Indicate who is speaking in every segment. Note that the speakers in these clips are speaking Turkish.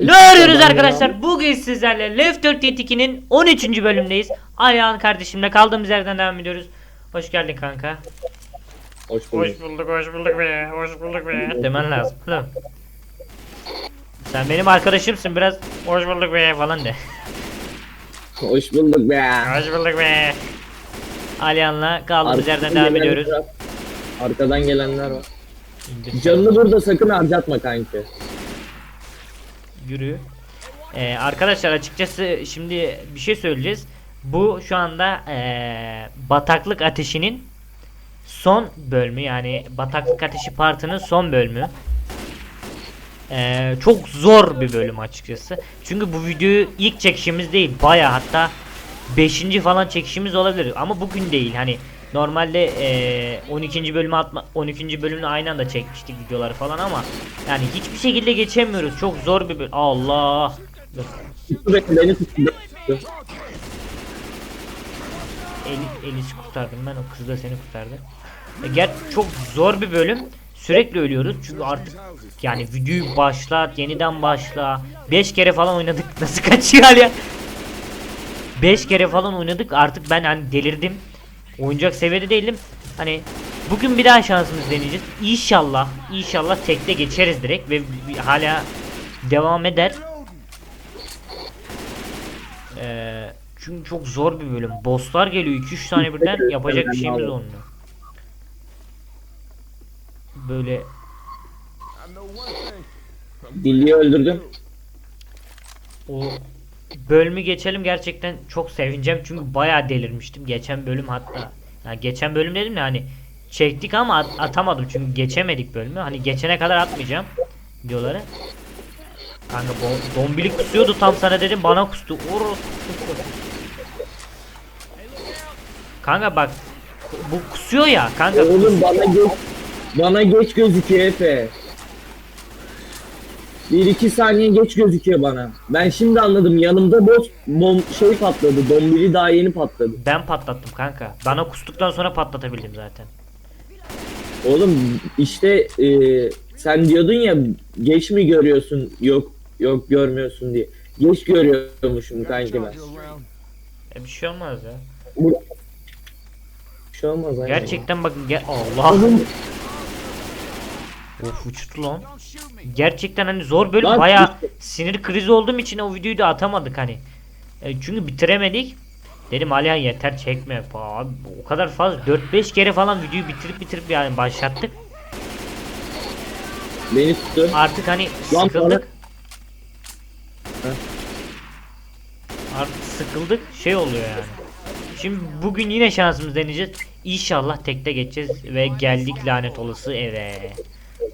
Speaker 1: Ne arıyoruz arkadaşlar? Bugün sizlerle Left 4 Dead 2'nin 13. bölümdeyiz. Ayhan kardeşimle kaldığımız yerden devam ediyoruz. Hoş geldin kanka.
Speaker 2: Hoş bulduk.
Speaker 1: Hoş bulduk, hoş bulduk be, hoş bulduk be. Demen lazım. Lan. Sen benim arkadaşımsın biraz hoş bulduk be falan de.
Speaker 2: Hoş bulduk be.
Speaker 1: Hoş bulduk be. Alihan'la kaldığımız yerden devam
Speaker 2: gelenler
Speaker 1: ediyoruz.
Speaker 2: var. Arkadan gelenler var.
Speaker 1: İndir.
Speaker 2: Canını burada sakın harcatma kanki.
Speaker 1: Yürü. Ee, arkadaşlar açıkçası şimdi bir şey söyleyeceğiz. Bu şu anda ee, bataklık ateşinin son bölümü yani bataklık ateşi partının son bölümü. Ee, çok zor bir bölüm açıkçası. Çünkü bu videoyu ilk çekişimiz değil. Baya hatta 5. falan çekişimiz olabilir ama bugün değil. Hani normalde ee, 12. bölümü atma 12. bölümle aynı anda çekmiştik videoları falan ama yani hiçbir şekilde geçemiyoruz. Çok zor bir bölüm. Allah. Dur.
Speaker 2: Beni,
Speaker 1: Elis'i kurtardım ben o kız da seni kurtardı. E, ger çok zor bir bölüm. Sürekli ölüyoruz çünkü artık yani videoyu başlat, yeniden başla. 5 kere falan oynadık. Nasıl kaçıyor ya? 5 kere falan oynadık. Artık ben hani delirdim. Oyuncak seviyede değilim. Hani bugün bir daha şansımız deneyeceğiz. İnşallah, inşallah tekte geçeriz direkt ve hala devam eder. Ee, çünkü çok zor bir bölüm. Bosslar geliyor 2-3 tane birden yapacak bir şeyimiz olmuyor. Böyle
Speaker 2: Dilliyi öldürdüm.
Speaker 1: o bölümü geçelim gerçekten çok sevineceğim çünkü bayağı delirmiştim geçen bölüm hatta. Yani geçen bölüm dedim de hani çektik ama at- atamadım çünkü geçemedik bölümü. Hani geçene kadar atmayacağım videoları. Kanka bo- dombili kusuyordu tam sana dedim bana kustu. Vur. Kanka bak bu kusuyor ya kanka.
Speaker 2: Oğlum bana geç. Bana geç gözüküyor Efe. 1-2 saniye geç gözüküyor bana. Ben şimdi anladım. Yanımda boss bom şey patladı. Dombili daha yeni patladı.
Speaker 1: Ben patlattım kanka. Bana kustuktan sonra patlatabildim zaten.
Speaker 2: Oğlum işte e, sen diyordun ya geç mi görüyorsun? Yok yok görmüyorsun diye. Geç görüyormuşum kanki ben.
Speaker 1: E bir şey olmaz ya.
Speaker 2: Bu... Bir şey olmaz aynen.
Speaker 1: Gerçekten bakın gel Allah.
Speaker 2: Oğlum,
Speaker 1: Of uçtu lan. Gerçekten hani zor bölüm
Speaker 2: Lan
Speaker 1: baya sinir krizi olduğum için o videoyu da atamadık hani. E, çünkü bitiremedik. Dedim Alihan yeter çekme. Abi, o kadar fazla 4-5 kere falan videoyu bitirip bitirip yani başlattık.
Speaker 2: Beni tuttu.
Speaker 1: Artık hani
Speaker 2: Lan
Speaker 1: sıkıldık. Artık sıkıldık şey oluyor yani. Şimdi bugün yine şansımız deneyeceğiz. İnşallah tekte geçeceğiz ve geldik lanet olası eve.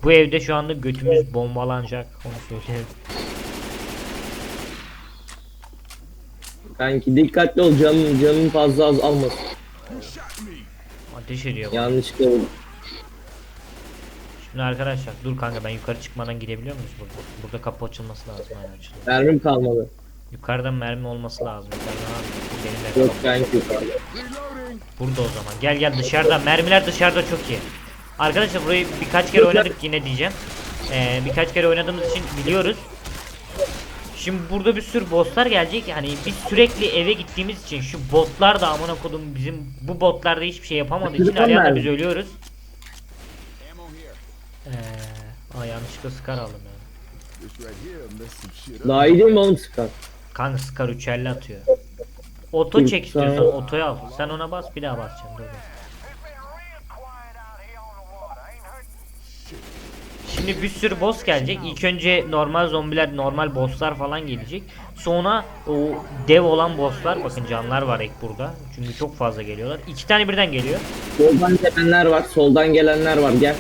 Speaker 1: Bu evde şu anda götümüz bombalanacak. Onu söyleyeyim.
Speaker 2: Kanki dikkatli ol canın canın fazla az almasın.
Speaker 1: Ateş ediyor.
Speaker 2: Yanlışlıkla oldu.
Speaker 1: Şimdi arkadaşlar dur kanka ben yukarı çıkmadan gidebiliyor muyuz burada? Burada kapı açılması lazım yani açılıyor.
Speaker 2: Mermim kalmadı.
Speaker 1: Yukarıdan mermi olması lazım. Yukarıdan abi, benim de
Speaker 2: Yok kanki yukarıda.
Speaker 1: Burada o zaman. Gel gel dışarıda. Mermiler dışarıda çok iyi. Arkadaşlar burayı birkaç kere oynadık yine diyeceğim. Ee, birkaç kere oynadığımız için biliyoruz. Şimdi burada bir sürü bosslar gelecek. Yani biz sürekli eve gittiğimiz için şu botlar da amına kodum bizim bu botlarda hiçbir şey yapamadığı için
Speaker 2: mermi.
Speaker 1: biz ölüyoruz. Ee, aa yanlışlıkla Scar aldım ya.
Speaker 2: Daha iyi değil mi oğlum Scar?
Speaker 1: Kanka Scar 350 atıyor. Oto çek istiyorsan otoyu al. Sen ona bas bir daha basacaksın. Dur. dur. Şimdi bir sürü boss gelecek. İlk önce normal zombiler, normal bosslar falan gelecek. Sonra o dev olan bosslar, bakın canlar var ek burada. Çünkü çok fazla geliyorlar. İki tane birden geliyor.
Speaker 2: Soldan gelenler var, soldan gelenler var. Gel.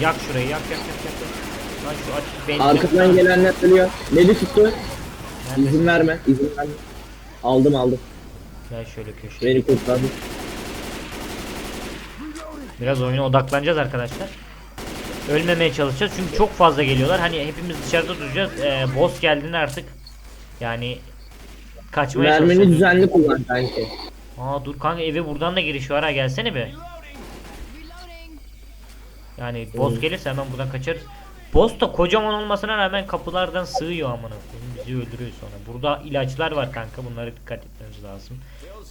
Speaker 1: Yak şurayı, yak yak yak yak. Lan şu aç beni.
Speaker 2: Arkadan gelenler ölüyor. Beni tuttu. İzin verme, izin verme. Aldım aldım.
Speaker 1: Gel şöyle köşeye.
Speaker 2: Beni kurtardı.
Speaker 1: Biraz oyuna odaklanacağız arkadaşlar. Ölmemeye çalışacağız çünkü çok fazla geliyorlar. Hani hepimiz dışarıda duracağız. Ee, boss geldiğinde artık yani kaçmaya
Speaker 2: Mermini
Speaker 1: çalışacağız.
Speaker 2: düzenli kullan kanki.
Speaker 1: Aa dur kanka eve buradan da giriş var ha gelsene be. Yani boss gelirse hemen buradan kaçarız. Boss da kocaman olmasına rağmen kapılardan sığıyor amına koyayım. Bizi öldürüyor sonra. Burada ilaçlar var kanka. Bunlara dikkat etmemiz lazım.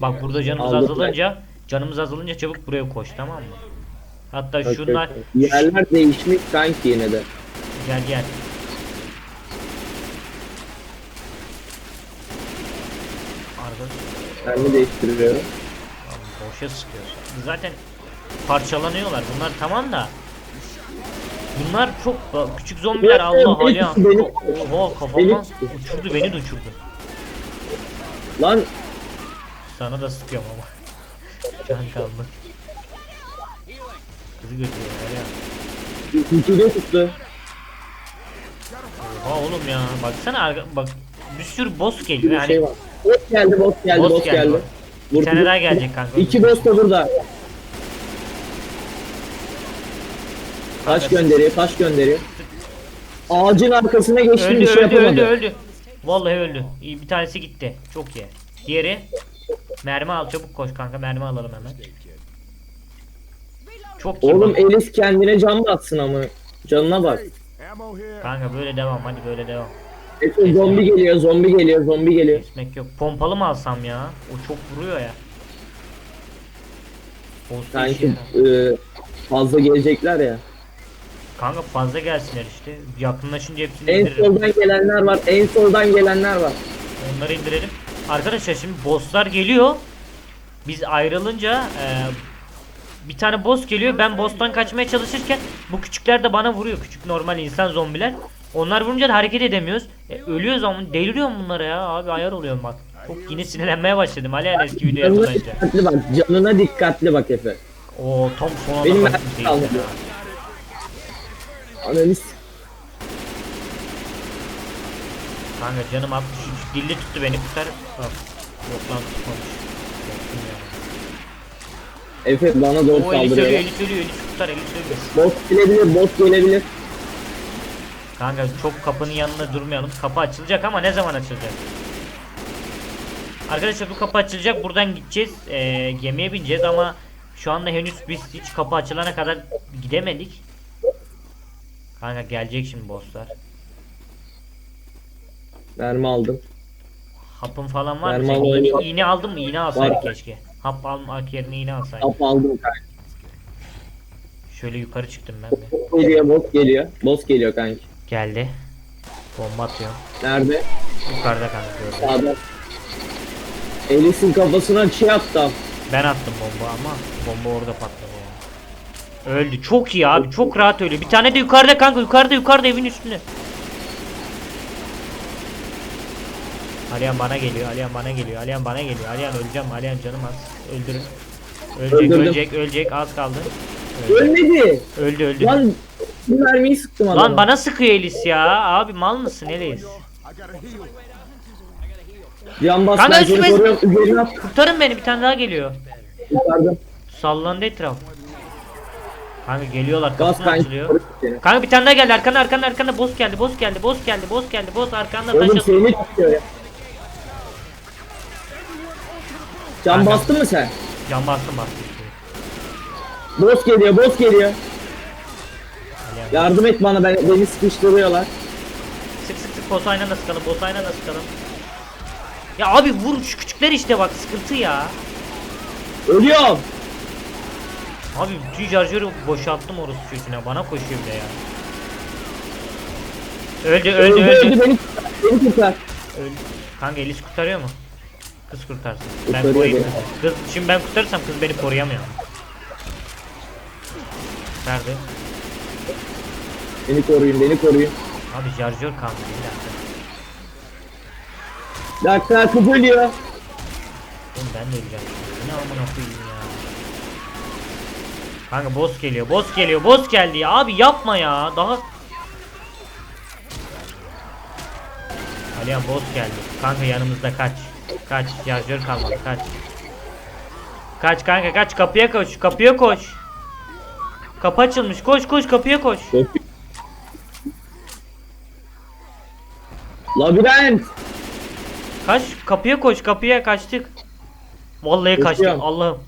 Speaker 1: Bak burada canımız azalınca canımız azalınca çabuk buraya koş tamam mı? Hatta
Speaker 2: Okey,
Speaker 1: şunlar
Speaker 2: okey. Yerler değişmiş sanki yine de.
Speaker 1: gel gel.
Speaker 2: Ben de değiştiriyorum.
Speaker 1: Abi boşa sıkıyorsun. Zaten parçalanıyorlar. Bunlar tamam da. Bunlar çok bak, küçük zombiler
Speaker 2: Evet, evet,
Speaker 1: Allah
Speaker 2: beni
Speaker 1: Ali.
Speaker 2: tuttu, beni
Speaker 1: Oha kafamdan uçurdu beni de uçurdu.
Speaker 2: Lan
Speaker 1: Sana da sıkıyorum ama. Can kaldı. Kızı götürüyor Ali.
Speaker 2: kutuda tuttu.
Speaker 1: Oha oğlum ya. Baksana arka, bak bir sürü boss
Speaker 2: Bir
Speaker 1: geliyor yani.
Speaker 2: şey var. Boss geldi, boss geldi,
Speaker 1: Boss
Speaker 2: boss,
Speaker 1: geldi
Speaker 2: geldi.
Speaker 1: Bir tane daha gelecek kanka.
Speaker 2: İki boss da burada. Taş gönderiyor, taş gönderiyor. Ağacın arkasına geçtim
Speaker 1: Öldü
Speaker 2: bir şey
Speaker 1: öldü
Speaker 2: yapamadı.
Speaker 1: öldü öldü. Vallahi öldü. İyi bir tanesi gitti. Çok iyi. Diğeri mermi al çabuk koş kanka mermi alalım hemen. Çok.
Speaker 2: Oğlum. Elis kendine can batsın ama. Canına bak.
Speaker 1: Kanka böyle devam hadi böyle devam.
Speaker 2: Efe zombi geliyor, zombi geliyor, zombi geliyor.
Speaker 1: Kesmek yok. Pompalı mı alsam ya? O çok vuruyor ya. Posta işi
Speaker 2: Sanki e, fazla gelecekler ya.
Speaker 1: Kanka fazla gelsinler işte. Yakınlaşınca hepsini
Speaker 2: En
Speaker 1: indiririm.
Speaker 2: soldan gelenler var, en soldan gelenler var.
Speaker 1: Onları indirelim. Arkadaşlar şimdi bosslar geliyor. Biz ayrılınca e, bir tane boss geliyor. Ben boss'tan kaçmaya çalışırken bu küçükler de bana vuruyor. Küçük normal insan zombiler. Onlar vurunca da hareket edemiyoruz. E, ölüyoruz ama deliriyorum bunlara ya. Abi ayar oluyorum bak. Çok yine sinirlenmeye başladım. Ali yani eski videoya
Speaker 2: Canına
Speaker 1: hatırlayınca.
Speaker 2: dikkatli bak, canına dikkatli bak Efe.
Speaker 1: Oo tam son anda
Speaker 2: Benim
Speaker 1: kalktım
Speaker 2: mermi kaldı. s-
Speaker 1: Kanka canım 63 dilli tuttu beni kurtar. Yok lan tutmamış.
Speaker 2: Efe bana doğru
Speaker 1: O ölüyor,
Speaker 2: saldırıyor.
Speaker 1: Elis ölüyor, Elis kurtar, Elis ölüyor.
Speaker 2: Boss gelebilir, boss gelebilir.
Speaker 1: Kanka çok kapının yanında durmayalım. Kapı açılacak ama ne zaman açılacak? Arkadaşlar bu kapı açılacak. Buradan gideceğiz. Ee, gemiye bineceğiz ama şu anda henüz biz hiç kapı açılana kadar gidemedik. Kanka gelecek şimdi bosslar.
Speaker 2: Mermi aldım.
Speaker 1: Hapın falan var mı?
Speaker 2: Derman
Speaker 1: Sen iğne,
Speaker 2: var.
Speaker 1: iğne aldın mı? İğne alsaydık
Speaker 2: Var.
Speaker 1: keşke. Hap almak yerine iğne alsaydık.
Speaker 2: Hap aldım kanka.
Speaker 1: Şöyle yukarı çıktım ben de.
Speaker 2: Boss geliyor, boss geliyor. Boss geliyor kanki.
Speaker 1: Geldi. Bomba atıyor.
Speaker 2: Nerede?
Speaker 1: Yukarıda kanka gördüm.
Speaker 2: Sağda. Elis'in kafasına çiğ attım.
Speaker 1: Ben attım bomba ama bomba orada patladı. Öldü. Çok iyi abi. Çok rahat öldü. Bir tane de yukarıda kanka. Yukarıda yukarıda evin üstünde. Aliyan bana geliyor. Aliyan bana geliyor. Aliyan bana geliyor. Aliyan öleceğim. Aliyan canım az. Öldürün. Ölecek
Speaker 2: Öldürdüm.
Speaker 1: ölecek ölecek. Az kaldı. Öldü.
Speaker 2: Ölmedi.
Speaker 1: Öldü öldü.
Speaker 2: Lan bir mermiyi sıktım adama.
Speaker 1: Lan bana sıkıyor Elis ya. Abi mal mısın Elis?
Speaker 2: Can bas
Speaker 1: Kanka
Speaker 2: ben seni
Speaker 1: üstüme-
Speaker 2: koruyorum. Üzerine at.
Speaker 1: Kurtarın beni bir tane daha geliyor.
Speaker 2: Kurtardım.
Speaker 1: Sallandı etraf. Kanka geliyorlar.
Speaker 2: Bas
Speaker 1: Kapısını açılıyor. Kanka bir tane daha geldi arkanda arkanda arkanda boss geldi boss geldi boss geldi boss geldi boss arkanda taş
Speaker 2: Oğlum
Speaker 1: atıyor.
Speaker 2: seni tutuyor ya. Can
Speaker 1: Kanka.
Speaker 2: bastın mı sen?
Speaker 1: Can bastım bastım.
Speaker 2: Boss geliyor, boss geliyor.
Speaker 1: Abi.
Speaker 2: Yardım et bana, ben, beni sıkıştırıyorlar.
Speaker 1: Sık sık sık boss aynı anda sıkalım boss aynı anda sıkalım. Ya abi vur şu küçükler işte bak sıkıntı ya.
Speaker 2: Ölüyorum.
Speaker 1: Abi bütün şarjörü boşalttım orası çocuğuna bana koşuyor bir de ya. Öldü öldü öldü.
Speaker 2: beni, beni kurtar.
Speaker 1: öldü. Kanka Elis kurtarıyor mu? Kız kurtarsın. Ben
Speaker 2: Kurtarıyor
Speaker 1: koruyayım.
Speaker 2: beni.
Speaker 1: Kız, şimdi ben kurtarırsam kız beni koruyamıyor. Nerede?
Speaker 2: Beni koruyun, beni koruyun.
Speaker 1: Abi şarjör kaldı bir dakika.
Speaker 2: Dakika kız ölüyor.
Speaker 1: Oğlum ben de öleceğim. şimdi. Ne amına koyayım ya. Kanka boss geliyor, boss geliyor, boss geldi ya. Abi yapma ya. Daha Aliyan boss geldi. Kanka yanımızda kaç. Kaç. Şarjör kalmadı. Kaç. Kaç kanka kaç. Kapıya koş. Kapıya koş. Kapı açılmış. Koş koş kapıya koş.
Speaker 2: Labirent.
Speaker 1: Kaç. Kapıya koş. Kapıya kaçtık. Vallahi kaçtık.
Speaker 2: Koşuyorum.
Speaker 1: Allah'ım.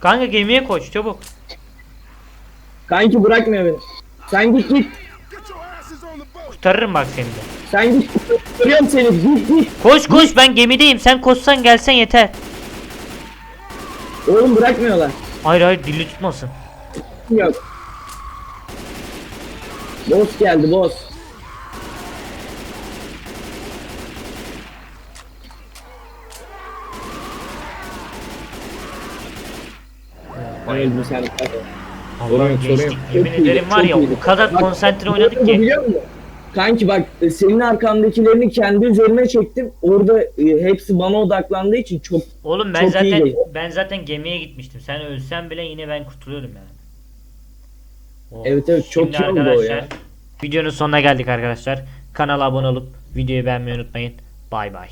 Speaker 1: Kanka gemiye koş çabuk.
Speaker 2: Kanki bırakmıyor beni. Sen git git.
Speaker 1: Kurtarırım bak seni de.
Speaker 2: Sen git. Görüyorum seni.
Speaker 1: Koş koş ben gemideyim. Sen koşsan gelsen yeter.
Speaker 2: Oğlum bırakmıyorlar.
Speaker 1: Hayır hayır dili tutmasın.
Speaker 2: Yok. Boss geldi boss. Öldü sen.
Speaker 1: Allah
Speaker 2: Sorun yok, sorun
Speaker 1: geçtik. Yemin ederim var ya o kadar konsantre oynadık ki.
Speaker 2: Biliyor musun? Kanki bak e, senin arkandakilerini kendi üzerime çektim. Orada e, hepsi bana odaklandığı için çok
Speaker 1: Oğlum ben
Speaker 2: Çok
Speaker 1: zaten
Speaker 2: iyiydi.
Speaker 1: ben zaten gemiye gitmiştim. Sen ölsen bile yine ben kurtuluyordum yani. Oh,
Speaker 2: Evet, evet, çok
Speaker 1: şimdi
Speaker 2: iyi oldu o ya.
Speaker 1: Videonun sonuna geldik arkadaşlar. Kanala abone olup videoyu beğenmeyi unutmayın. Bay bay.